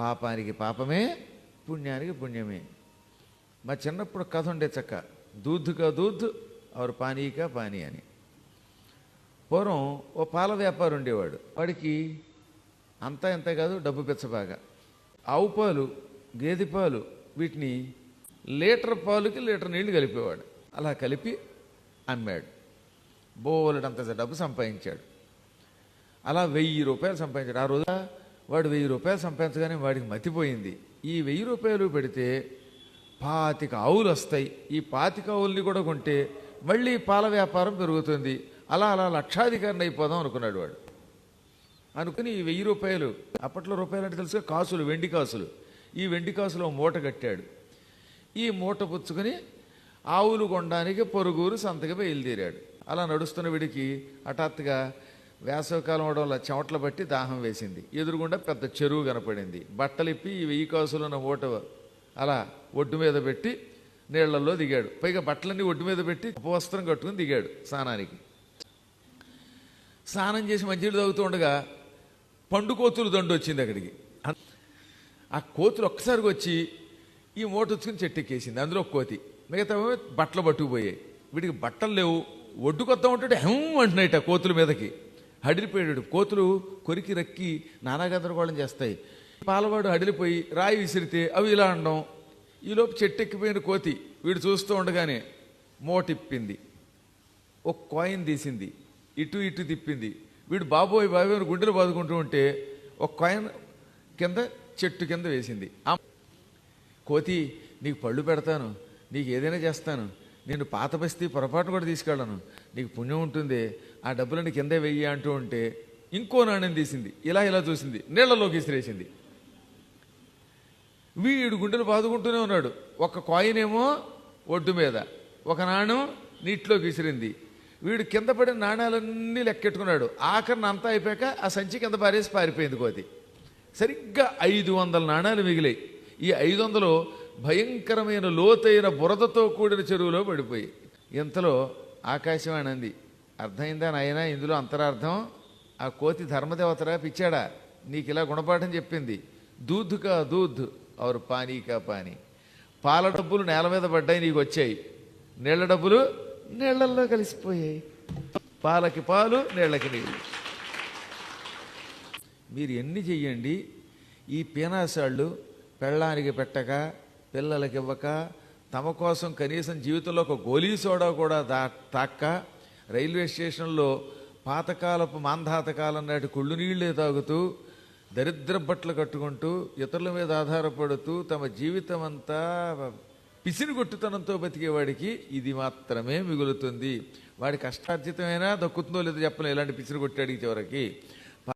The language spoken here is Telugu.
పాపానికి పాపమే పుణ్యానికి పుణ్యమే. మా చిన్నప్పుడు కథ ఉండే చక్క దూద్దుగా దూద్ ఆరు పానీకా పానీ అని. పూర్వం ఓ పాల వ్యాపారం ఉండేవాడు. వాడికి అంతా ఎంత కాదు డబ్బు పెచ్చబాగా ఆవు పాలు గేదె పాలు వీటిని లీటర్ పాలుకి లీటర్ నీళ్ళు కలిపేవాడు. అలా కలిపి అమ్మాడు. బోలెడంత డబ్బు సంపాదించాడు. అలా వెయ్యి రూపాయలు సంపాదించాడు. ఆ రోజు వాడు వెయ్యి రూపాయలు సంపాదించగానే వాడికి మతిపోయింది. ఈ వెయ్యి రూపాయలు పెడితే పాతిక ఆవులు వస్తాయి. ఈ పాతిక ఆవుల్ని కూడా కొంటే మళ్ళీ పాల వ్యాపారం పెరుగుతుంది. అలా అలా లక్షాధికారిని అయిపోదాం అనుకున్నాడు వాడు. అనుకుని ఈ వెయ్యి రూపాయలు అప్పట్లో రూపాయలు అంటే తెలుసు కాసులు వెండి కాసులు. ఈ వెండి కాసులు మూట కట్టాడు. ఈ మూట పుచ్చుకొని ఆవులు కొనడానికి పొరుగురు సంతకి బయలుదేరాడు. అలా నడుస్తున్న వీడికి హఠాత్తుగా వేసవకాలం అవడం వల్ల చెమటలు బట్టి దాహం వేసింది. ఎదురుగుండా పెద్ద చెరువు కనపడింది. బట్టలిప్పి ఈ వెయ్యి కాసులు ఉన్న ఓట అలా ఒడ్డు మీద పెట్టి నీళ్ళలో దిగాడు. పైగా బట్టలన్నీ ఒడ్డు మీద పెట్టి ఉపవస్త్రం కట్టుకుని దిగాడు స్నానానికి. స్నానం చేసి మంచినీళ్ళు తాగుతూ ఉండగా పండు కోతులు దండు వచ్చింది అక్కడికి. ఆ కోతులు ఒక్కసారికి వచ్చి ఈ మూట వచ్చుకుని చెట్టెక్కేసింది. అందులో ఒక కోతి. మిగతా బట్టలు పట్టుకుపోయాయి. వీడికి బట్టలు లేవు. ఒడ్డు కొత్త ఉంటే హెమ్ అంటున్నాయిట కోతుల మీదకి. హడిలిపోయాడు కోతులు కొరికి రక్కి నానాగందరగోళం చేస్తాయి. పాలవాడు హడిలిపోయి రాయి విసిరితే అవి ఇలా అనడం ఈలోపు చెట్టు ఎక్కిపోయిన కోతి వీడు చూస్తూ ఉండగానే మోటిప్పింది. ఒక కాయిన్ తీసింది. ఇటు ఇటు తిప్పింది. వీడు బాబోయ్ బాబోయ్ గుండెలు బాదుకుంటూ ఉంటే ఒక కాయిన్ కింద చెట్టు కింద వేసింది. కోతి నీకు పళ్ళు పెడతాను. నీకు ఏదైనా చేస్తాను. నేను పాత బస్తీ పొరపాటును కూడా తీసుకెళ్ళను. నీకు పుణ్యం ఉంటుంది ఆ డబ్బులని కిందే వెయ్యి అంటూ ఉంటే ఇంకో నాణ్యం తీసింది ఇలా ఇలా చూసింది నీళ్ళలోకి విసిరేసింది. వీడు గుండెలు బాదుకుంటూనే ఉన్నాడు. ఒక కాయిన్ ఏమో ఒడ్డు మీద ఒక నాణ్యం నీటిలోకి విసిరింది. వీడు కింద పడిన నాణ్యాలన్నీ లెక్కెట్టుకున్నాడు. ఆఖరిని అంతా అయిపోయాక ఆ సంచి కింద పారేసి పారిపోయింది కోతి సరిగ్గా ఐదు వందల నాణ్యాలు మిగిలాయి. ఈ ఐదు వందలు భయంకరమైన లోతైన బురదతో కూడిన చెరువులో పడిపోయి. ఇంతలో ఆకాశవాణి అంది అర్థమైందా నాయనా ఇందులో అంతరార్థం? ఆ కోతి ధర్మదేవతరా పిచ్చాడా? నీకు ఇలా గుణపాఠం చెప్పింది. దూద్దుకా దూద్ అవరు పానీకా పానీ పాల డబ్బులు నేల మీద పడ్డాయి నీకు వచ్చాయి నీళ్ళ డబ్బులు నీళ్ళల్లో కలిసిపోయాయి. పాలకి పాలు నీళ్ళకి నీళ్ళు మీరు ఎన్ని చెయ్యండి ఈ పీనాసాళ్ళు పెళ్ళానికి పెట్టక పిల్లలకి ఇవ్వక తమ కోసం కనీసం జీవితంలో ఒక గోలీ సోడా కూడా దా తాక్క రైల్వే స్టేషన్లో పాతకాలపు మాంధాతకాలం నాటి కుళ్ళు నీళ్ళే తాగుతూ దరిద్ర బట్టలు కట్టుకుంటూ ఇతరుల మీద ఆధారపడుతూ తమ జీవితం అంతా పిసిని కొట్టుతనంతో బతికేవాడికి ఇది మాత్రమే మిగులుతుంది. వాడి కష్టార్జితమైనా దక్కుతుందో లేదో చెప్పలేం. ఇలాంటి పిసిని కొట్టాడికి చివరికి